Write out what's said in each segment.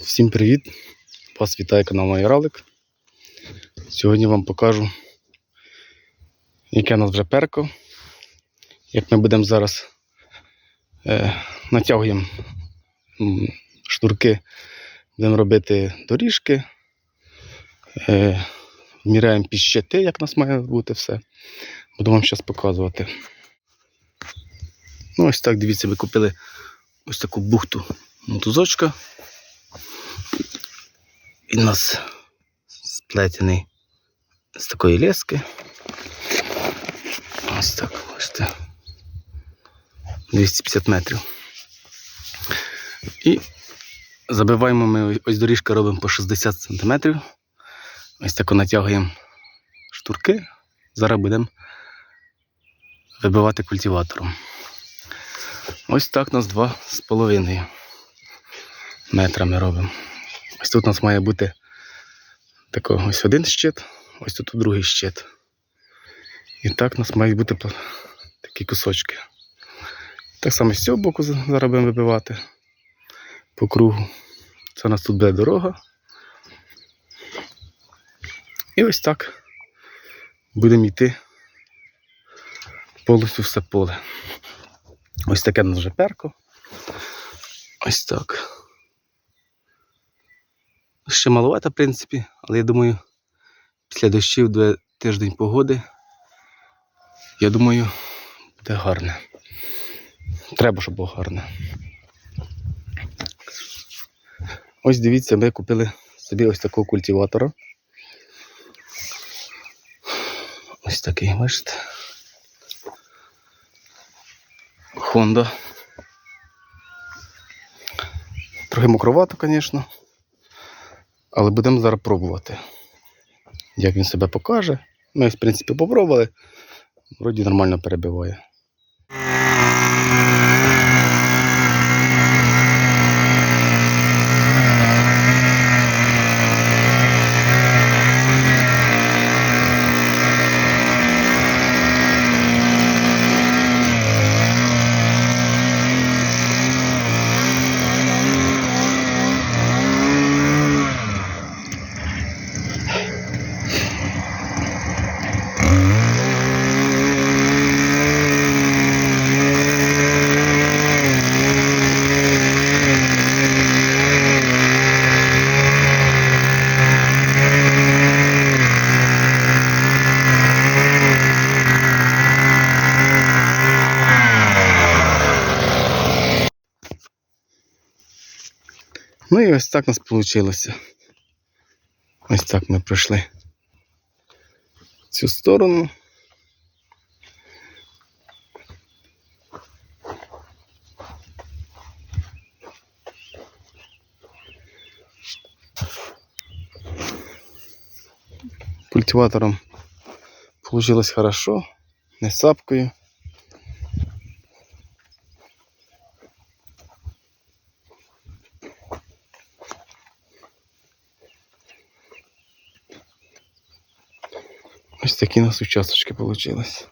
Всім привіт! Вас вітає канал Майоралик. Сьогодні вам покажу, яке у нас вже перко. Як ми будемо зараз е, натягуємо м, шнурки, будемо робити доріжки, е, міряємо піщети, як у нас має бути все. Буду вам зараз показувати. Ну, ось так, дивіться, ви купили ось таку бухту мотузочка. Він у нас сплетений з такої лески. Ось так, бачите. 250 метрів. І забиваємо ми ось доріжка робимо по 60 см. Ось так натягуємо штурки. Зараз будемо вибивати культиватором. Ось так у нас два з половиною метра ми робимо. Ось тут у нас має бути такий ось один щит, ось тут другий щит. І так у нас мають бути такі кусочки. Так само з цього боку зараз будемо вибивати по кругу. Це у нас тут буде дорога. І ось так будемо йти повністю все поле. Ось таке у нас вже перко. Ось так. Ще маловато, в принципі, але я думаю, після дощів буде тиждень погоди. Я думаю, буде гарне. Треба, щоб було гарне. Ось дивіться, ми купили собі ось такого культиватора. Ось такий, бачите. Honda. Трохи мокровато, звісно. Але будемо зараз пробувати. Як він себе покаже. Ми, в принципі, попробували. Вроді нормально перебиває. Ось так у нас вийшло. Ось так ми пройшли цю сторону. Культиватором получилось хорошо, не сапкою. Такі у нас участочки получились.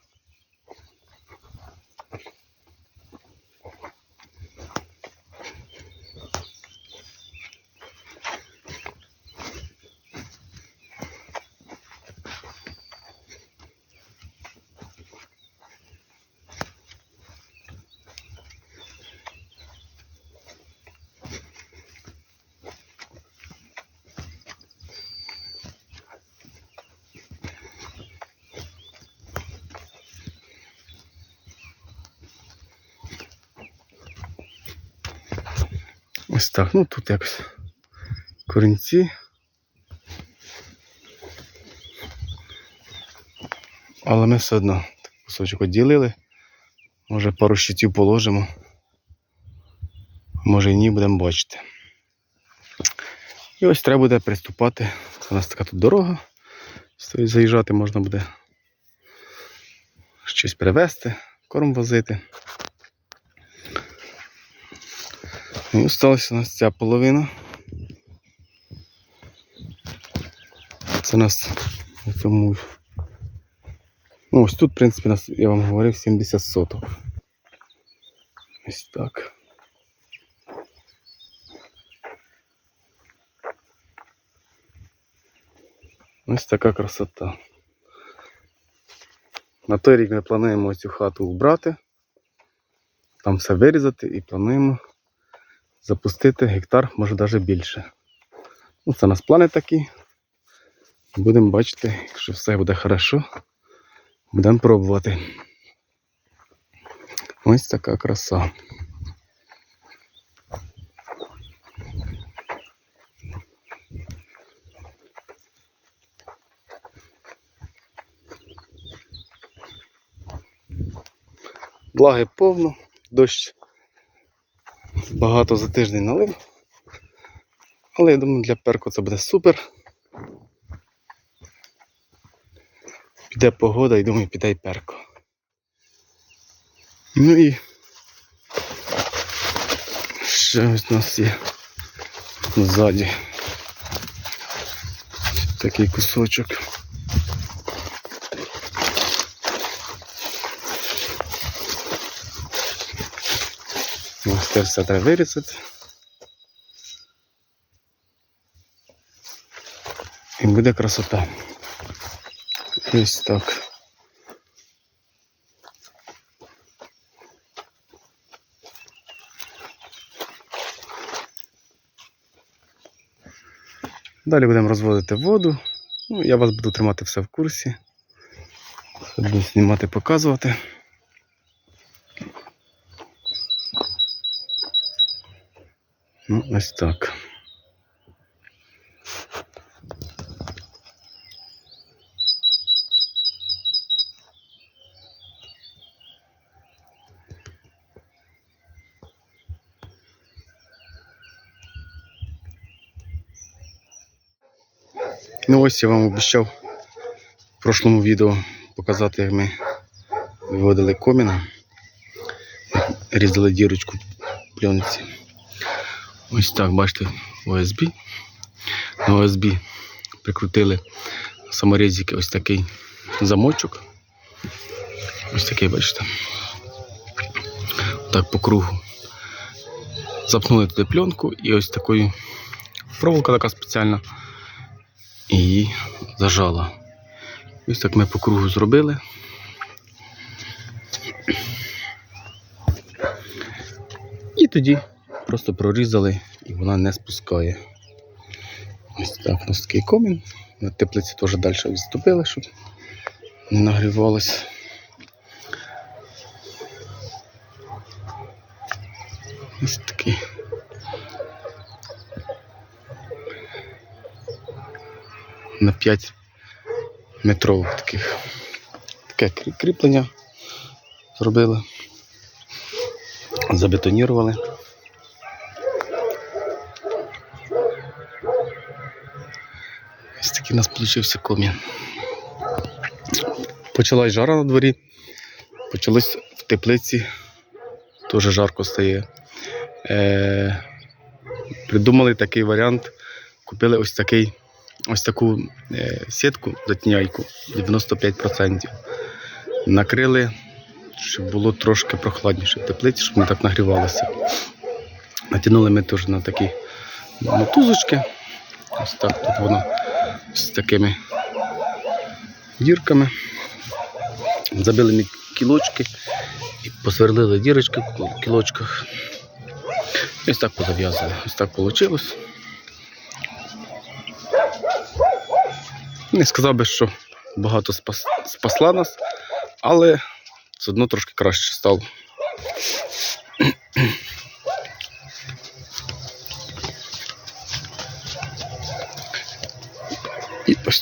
Ось так. Ну тут якось корінці. Але ми все одно кусочок відділили. Може пару щитів положимо. Може і ні, будемо бачити. І ось треба буде приступати. Це у нас така тут дорога. Стоїть заїжджати можна буде щось привезти, корм возити. І осталася у нас ця половина. Це у нас на цьому. Ну, ось тут, в принципі, нас, я вам говорив, 70 соток. Ось так. Ось така красота. На той рік ми плануємо цю хату убрати, там все вирізати і плануємо запустити гектар, може навіть більше. Ну, це у нас плани такі. Будемо бачити, якщо все буде хорошо, будемо пробувати. Ось така краса. Влаги повно, дощ багато за тиждень налив. Але я думаю, для перку це буде супер. Піде погода і думаю, піде й перко. Ну і ще у нас є ззаді такий кусочок. Все треба вирізати. І буде красота. Ось так. Далі будемо розводити воду. Ну, я вас буду тримати все в курсі. Буду знімати, показувати. Ну, ось так. Ну ось я вам обіцяв в прошлому відео показати, як ми виводили коміна, різали дірочку в пленці. Ось так, бачите, ОСБ. На ОСБ прикрутили саморізики ось такий замочок. Ось такий, бачите. Так по кругу. Запнули туди пленку і ось такою проволока така спеціальна. І її зажала. Ось так ми по кругу зробили. І тоді просто прорізали і вона не спускає. Ось так у нас такий комін. На теплиці теж далі відступили, щоб не нагрівалось. Ось такий. На 5 метрових таких. Таке кріплення зробили. Забетонірували. Ось такий у нас вийшов комін. Почалась жара на дворі. Почалось в теплиці. Теж жарко стає. Е, придумали такий варіант. Купили ось такий, ось таку е, сітку затіняйку 95%. Накрили, щоб було трошки прохладніше в теплиці, щоб не так нагрівалося. Натягнули ми теж на такі мотузочки. Ось так тут воно з такими дірками. Забили ми кілочки і посверлили дірочки в кілочках. І ось так позав'язали. Ось так вийшло. Не сказав би, що багато спас, спасла нас, але все одно трошки краще стало.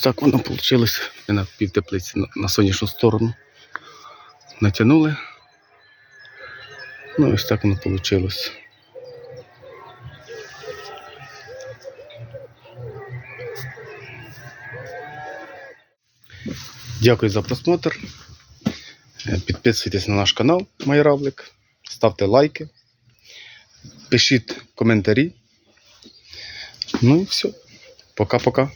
Так воно вийшло. Ми на півтеплиці на, сонячну сторону натягнули. Ну, ось так воно вийшло. Дякую за просмотр. Е, Підписуйтесь на наш канал Майравлик, ставте лайки, пишіть коментарі. Ну і все. Пока-пока.